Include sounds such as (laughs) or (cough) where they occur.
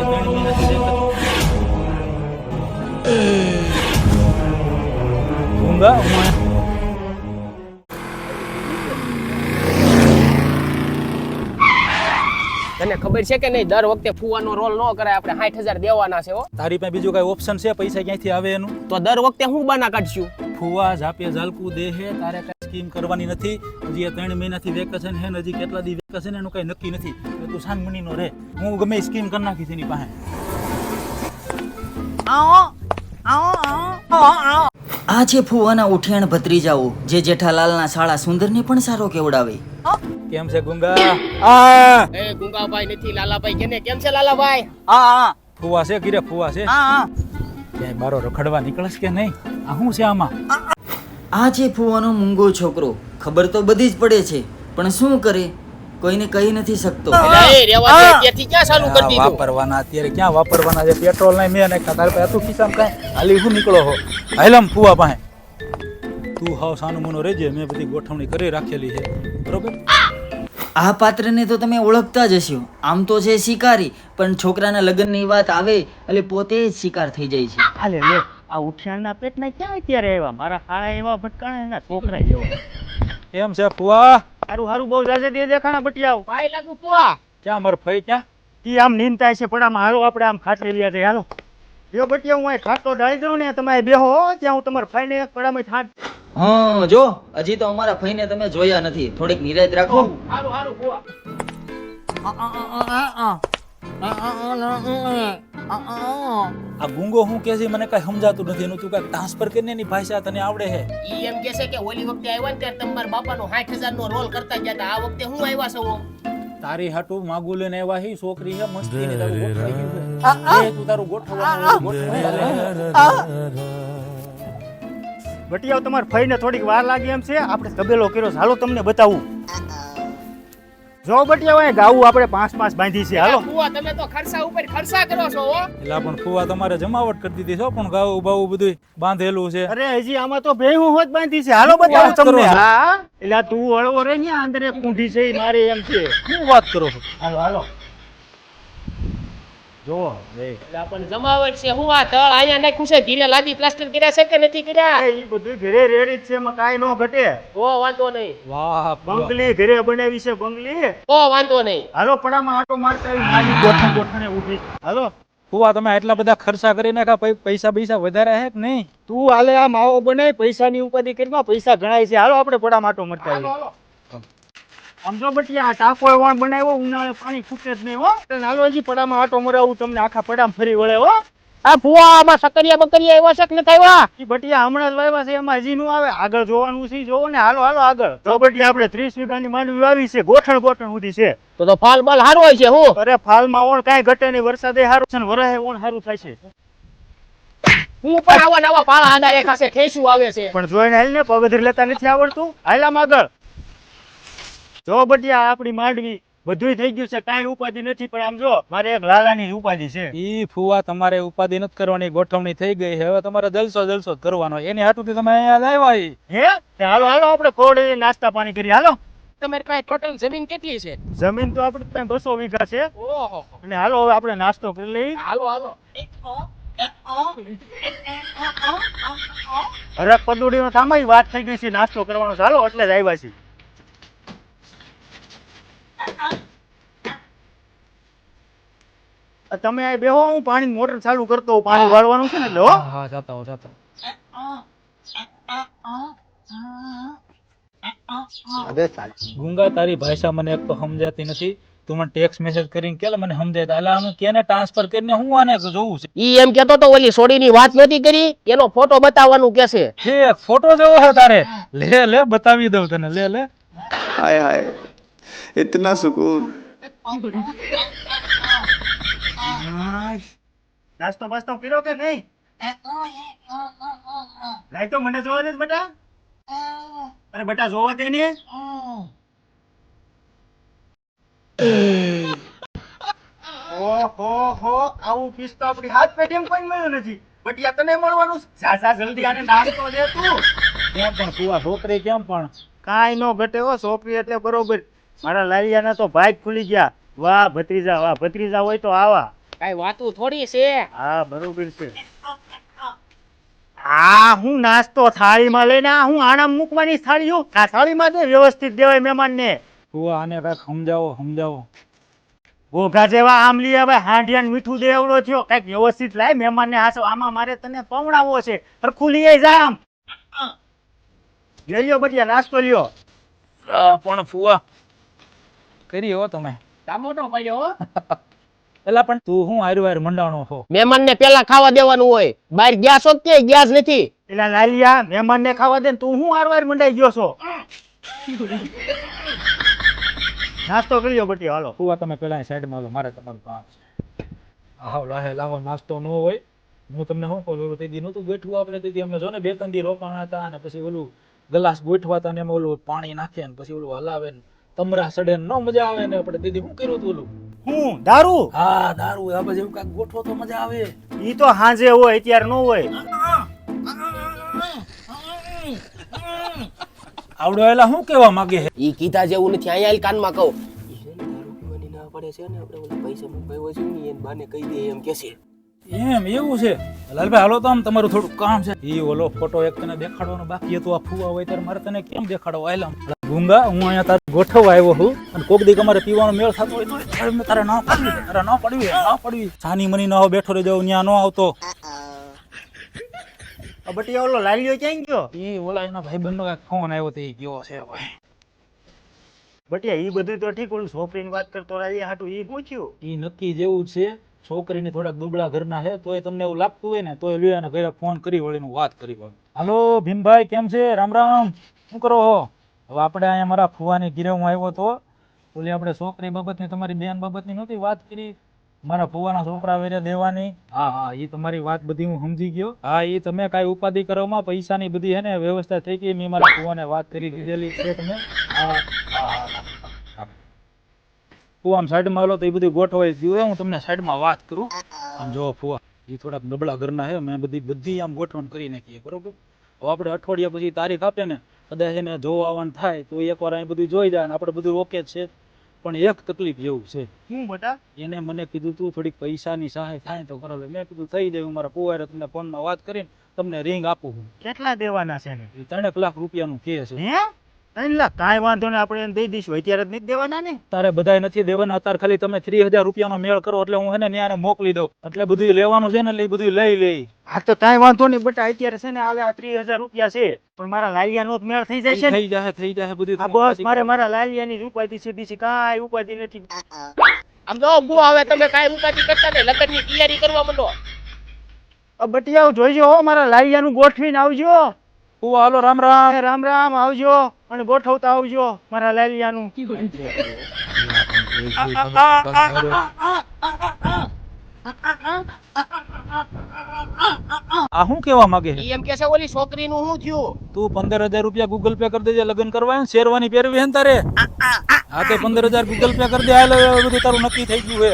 આ ત્રણ મહિનાથી ઊંઘા તને ખબર છે કે નહીં? દર વખતે ફુવાનો રોલ ન કરાય આપણે સાઠ હજાર દેવાના છે હો. તારી પાસે બીજું કઈ ઓપ્શન છે? પૈસા ક્યાંથી આવે એનું? તો દર વખતે હું બાના કાઢશું? ફુવા ઝાપે ઝાલકું દેહે તારે સ્કીમ કરવાની નથી. હજી આ ત્રણ મહિનાથી વેકેશન છે ને હજી કેટલા દી વેકેશન એનું કઈ નક્કી નથી. તું શાનમણીનો રે હું ગમે સ્કીમ કરી નાખીશ એની પાસે. આ છે ફુવાના ઉઠિયાણ ભત્રીજાઓ જે જેઠાલાલના શાળા સુંદરને પણ સારો કેવડાવે. કેમ છે ગુંગા? એ ગુંગાભાઈ નથી લાલાભાઈ કેને? કેમ છે લાલાભાઈ? ફુવા છે ગીરે ફુવા છે. ક્યાંય બારો રખડવા નીકળશ કે નહીં? આ શું છે આમાં? આ છે ફૂવાનો મૂંગો છોકરો. ખબર તો બધી જ પડે છે પણ શું કરે? કોઈને કહી નથી શકતો. એ રેવા દે, અત્યારથી ક્યાં ચાલુ કરી દીધું? વાપરવાના અત્યારે ક્યાં વાપરવાના છે? પેટ્રોલ નહીં મેં નાખ્યા તારે પાસે તું ખિસ્સામાં કાંઈ? હાલી શું નીકળો હો. હાલમ ફૂવા પાસે. તું હાવ સાનું મનો રહેજે. મેં બધી ગોઠવણી કરી રાખેલી છે. બરોબર? આ પાત્રને તો તમે ઓળખતા જ હશો. આમ તો છે શિકારી પણ છોકરાના લગ્નની વાત આવે એટલે પોતે જ શિકાર થઈ જાય છે. હાલે લે. આ ઉઠિયાણના પેટના ક્યાં અત્યારે આવ્યા મારા હાળા એવા ભટકાણા એના છોકરા જેવા એમ છે ફુવા સારું સારું બહુ જાજે દે દેખાણા બટિયાઓ ભાઈ લાગુ ફુવા ક્યાં મારો ફઈ ક્યાં ઈ આમ નીંદતા છે પડામાં હારો આપણે આમ ખાટલી લ્યા છે હાલો જો બટિયા હું અહીં ખાટલો ડાળી દઉં ને તમે બેહો હો, ત્યાં હું તમારા ફાઈને એક પડામાં ઠાટ હા જો હજી તો અમારા ફઈને તમે જોયા નથી થોડીક નિરાત રાખો હારું હારું આ આ ગુંગો હું કે છે મને કઈ સમજાતું નથી. એનું તું કઈ ટ્રાન્સફર કરીને એની ભાષા તને આવડે હે? ઈ એમ કે છે કે ઓલી વખતે આવ્યા ને ત્યારે તમાર બાપાનો સાઠ હજાર નો રોલ કરતા ગયા હતા. આ વખતે હું આવ્યા છો તારી હાટુ માગુ લઈને આવ્યા હી છોકરી હે મસ્તી ને તારું ગોઠવી ગયું. તું તારું ગોઠવવાનું લે. બટિયાઓ તમારા ફઈને થોડીક વાર લાગી એમ છે. આપણે તબેલો કર્યો હાલો તમને બતાવું. જો બટિયા હોય ગાવું આપણે પાંચ પાંચ બાંધી છે હાલો. ફુવા તમે તો ખર્ચા ઉપર ખર્ચા કરો છો હો. એલા પણ ફુવા તમારે જમાવટ કરી દીધી છો પણ ગાવું બાવું બધું બાંધેલું છે. અરે હજી આમાં તો ભેહું હોત બાંધી છે. હાલો બતાવું તમને. હા. એટલે તું હળવો રે ને અંદર કુંઢી છે ઈ મારે એમ છે. શું વાત કરો છો? હાલો હાલો. જો આપણને જમાવટ છે હું આ તળ અહીંયા નાખ્યું છે ધીરે લાદી પ્લાસ્ટર કર્યા છે કે નથી કર્યા? એ બધું ઘરે રેડી છે એમાં કાંઈ ન ઘટે. ઓ વાંધો નહીં. વાહ બંગલી ઘરે બનાવી છે બંગલી. ઓ વાંધો નહીં. હાલો પડામાં આટો મારતા આવી નાની ગોઠણ ગોઠણે ઊભી. હાલો. ફુવા તમે આટલા બધા ખર્ચા કરી નાખા પૈસા પૈસા વધારે હે કે નહીં? તું હાલે આ માવો બનાય પૈસાની ઉપાધિ કરીમાં પૈસા ગણાય છે. હાલો આપણે પડામાં આટો મારતા આવી આમ જો બટિયા આ ટાકો વણ બનાવ્યો ઉનાળે પાણી ફૂટે જ નહીં હો. તો પડામાં આટો મરાવું તમને આખા પડામાં ફરી વળે હો. આ ફુવા આમાં સકરિયા બકરિયા એવા છે કે નથી આવ્યા બટિયા હમણાં જ વાવ્યા છે એમાં હજી નું આવે. આગળ જોવાનું છે જોવો ને હાલો હાલો આગળ. તો બટિયા આપણે ત્રીસ વીઘાની માંડવી વાવી છે ગોઠણ ગોઠણ સુધી છે. તો તો ફાલ બાલ સારો હોય છે હું. અરે ફાલમાં ઓણ કાંઈ ઘટે નહીં વરસાદે સારું છે ને વરાહે ઓણ સારું થાય છે. હું પણ આવા નવા પાળા આડા એક ઠેસું આવે છે. પણ જોઈને હાલ ને પગધર લેતા નથી આવડતું. હાલામ આગળ. જો બટિયા આપણી માંડવી બધુંય થઈ ગયું છે કાંઈ ઉપાધિ નથી પણ આમ જો મારે એક લાલાની ઉપાધિ છે. ઈ ફુવા તમારે ઉપાધિ નથી કરવાની ગોઠવણી થઈ ગઈ હવે તમારે જલસો જલસો કરવાનો. એની હાટુથી તમે અહીંયા લાવ્યા હે? હાલો હાલો આપણે ખોડે નાસ્તા પાણી કરી હાલો. તમારી પાસે ટોટલ જમીન કેટલી છે? જમીન તો આપણે પાસે બસો વીઘા છે. ઓહો. અને હાલો હવે આપણે નાસ્તો કરી લઈએ. હાલો હાલો. અરે વાત થઈ ગઈ છે નાસ્તો કરવાનો ચાલો એટલે જ આવ્યા છીએ. તમે બેહો હું પાણી મોટર ચાલુ કરતો પાણી વાળવાનું છે ને એટલે હા. જાતા હો જાતા અબે સાલ ગુંગા તારી ભાષા મને એક તો સમજાતી નથી. તું મને ટેક્સ મેસેજ કરીને કે મને સમજાય એટલે આમ કેને ટ્રાન્સફર કરીને હું આને જોઉં છે? ઈ એમ કેતો તો ઓલી સોડીની વાત નથી કરી? એનો ફોટો બતાવવાનું કે છે? હે ફોટો જેવો છે તારે. લે લે બતાવી દઉં તને. લે લે. હાય હાય. इतना सुकून નાસ્તો બાસ્તો કર્યો કે નહીં લાઈ તો મને જોવા દે ને બેટા અરે બેટા જોવા દે ને ઓહો હો આવું પીસ તો આપણી હાથ પેટીમાં કોઈ મળ્યું નથી બટિયા તને મળવાનું છે. જા જા જલ્દી આને નાસ્તો દે તું કેમ પણ ફુવા છોકરી કેમ પણ કાંઈ નો ઘટે હો છોકરી એટલે બરોબર મારા લાલિયાના તો ભાઈ ખુલી ગયા. વાહ ભત્રીજા વાહ ભત્રીજા હોય તો આવા. કઈ વાતું થોડી છે. હા બરોબર છે. આ હું નાસ્તો થાળીમાં લઈને આ હું આણામ મૂકવાની થાળીઓ? આ થાળીમાં દે વ્યવસ્થિત દેવાય મહેમાનને? હું આને કાંઈક સમજાવો સમજાવો. ઘોઘા જેવા આમલી હવે હાંડિયા મીઠું દેવડો થયો. કંઈક વ્યવસ્થિત લાય મહેમાનને હાસો. આમાં મારે તને પવડાવવો છે. હરખું લઈ લઈ લ્યો બટિયા નાસ્તો લ્યો. પણ ફુવા. કરી હો તમે. ટામેટો પડ્યો હો. (laughs) એલા પણ તું હું હારું હાર મંડાણો છો મહેમાન ને પેલા ખાવા દેવાનું હોય. બહાર ગેસ છો કે ગેસ નથી? એટલે લાલિયા મહેમાનને ખાવા દે ને તું હું હારવાર મંડાઈ ગયો છો? નાસ્તો કરી બટિયા હાલો. ફુવા તમે પેલા સાઈડમાં લો મારે તમારું કામ છે. આવો લાહે લાવો નાસ્તો ન હોય. હું તમને શું કહું તે દી નહોતું ગોઠવું આપણે તે અમે જો ને બે ત્રણ દી રોકાણા હતા અને પછી ઓલું ગ્લાસ ગોઠવાતા ને એમાં ઓલું પાણી નાખે ને પછી ઓલું હલાવે ને. તમરા સડે નો મજા આવે ને આપણે દીદી હું કર્યું તું ઓલું? હું? દારૂ? હા દારૂ. આ જેવું એવું કાંઈક ગોઠવો તો મજા આવે. ઈ તો હાંજે હોય અત્યારે ન હોય. આવડો એલા શું કહેવા માંગે છે? ઈ કીધા જેવું નથી. અહીંયા કાનમાં કહું. પડે છે ને. આપણે ઓલા પૈસા મુંબઈ હોય છે ને એને બાને કહી દે એમ કે છે. એમ એવું છે? લાલભાઈ હાલો તો આમ તમારું થોડું કામ છે. એ ઓલો ફોટો એક તને દેખાડવાનો બાકી હતો. આ ફુવા હોય ત્યારે મારે તને કેમ દેખાડવો? આયલા. ગુંગા હું અહીંયા તારે ગોઠવવા આવ્યો છું. અને કોક દીક અમારે પીવાનો મેળ થતો હોય તો તારે ના પડવી તારે ના પડવી ના પડવી. છાની મની ના બેઠો રહી જાવ ત્યાં ન આવતો. બટી ઓલો લાલ્યો ક્યાં ગયો? એ ઓલા એના ભાઈ બંધનો કાંઈક ફોન આવ્યો તો ગયો છે ભાઈ બટિયા એ બધું તો ઠીક ઓલું છોકરીની વાત કરતો લાલિયા હાટું એ પૂછ્યું. એ નક્કી જેવું છે છોકરીને થોડાક દુબળા ઘરના છે તોય તમને એવું લાગતું હોય ને તોય લ્યો એને ઘરે ફોન કરી વળીને વાત કરી હાલો ભીમભાઈ કેમ છે? રામ રામ. શું કરો હવે આપણે અહીંયા મારા ફુવાની ઘીરે હું આવ્યો તો, ઓલી આપણે છોકરી બાબતની, તમારી બેન બાબતની નહોતી વાત કરી? મારા ફુવાના છોકરા વેરે દેવાની. હા હા એ તમારી વાત બધી હું સમજી ગયો. હા એ તમે કાંઈ ઉપાધિ કરવામાં પૈસાની બધી હે ને વ્યવસ્થા થઈ ગઈ, મેં મારા ફુવાને વાત કરી દીધેલી છે તમે ફુવા આમ સાઈડમાં આવેલો તો એ બધું ગોઠવાઈ ગયું હું તમને સાઈડમાં વાત કરું. આમ જો ફુવા એ થોડાક નબળા ઘરના હે, મેં બધી બધી આમ ગોઠવણ કરી નાખી બરોબર? હવે આપણે અઠવાડિયા પછી તારીખ આપે ને કદાચ એને જોવા આવવાનું થાય તો એકવાર અહીં બધું જોઈ જાય ને આપણે બધું ઓકે છે. પણ એક તકલીફ જેવું છે. હું બટા? એને મને કીધું તું થોડીક પૈસાની સહાય થાય તો કરો. મેં કીધું થઈ જાય મારા પુવારે તમને ફોનમાં વાત કરીને તમને રિંગ આપું કેટલા દેવાના છે ત્રણેક લાખ રૂપિયાનું કે છે. હે? લાખ કાંઈ વાંધો નહીં આપણે એને દઈ દઈશું. અત્યારે જ નથી દેવાના ને? તારે બધાય નથી દેવાના. અત્યારે ખાલી તમે ત્રીસ હજાર રૂપિયાનો મેળ કરો એટલે હું એને ન્યાને મોકલી દઉં. એટલે બધું લેવાનું છે ને એટલે એ બધું લઈ લઈ હા તો કાંઈ વાંધો નહીં બટા અત્યારે છે ને હાલે આ ત્રીસ હજાર રૂપિયા છે. પણ મારા લાલિયાનો મેળ થઈ જાય છે થઈ જાય થઈ જાય બધું બસ મારે મારા લાલિયાની ઉપાધિ સીધી છે કાંઈ ઉપાધિ નથી. આમ જો બુ આવે તમે કાંઈ ઉપાધિ કરતા ને લગ્નની તૈયારી કરવા માંડો. બટિયાઓ જોઈજો હો મારા લાલિયાનું ગોઠવીને આવજો. ફુવા હાલો રામ રામ. રામ રામ આવજો અને ગોઠવતા આવજો મારા લાલિયાનું. આ શું કેવા માંગે છે? એમ કે છે ઓલી છોકરીનું શું થયું? તું પંદર હજાર રૂપિયા ગૂગલ પે કરી દેજે લગ્ન કરવા હે શેરવાની પહેરવી હે ને તારે? હા તે પંદર હજાર ગૂગલ પે કરી દે હાલ બધું તારું નક્કી થઈ ગયું છે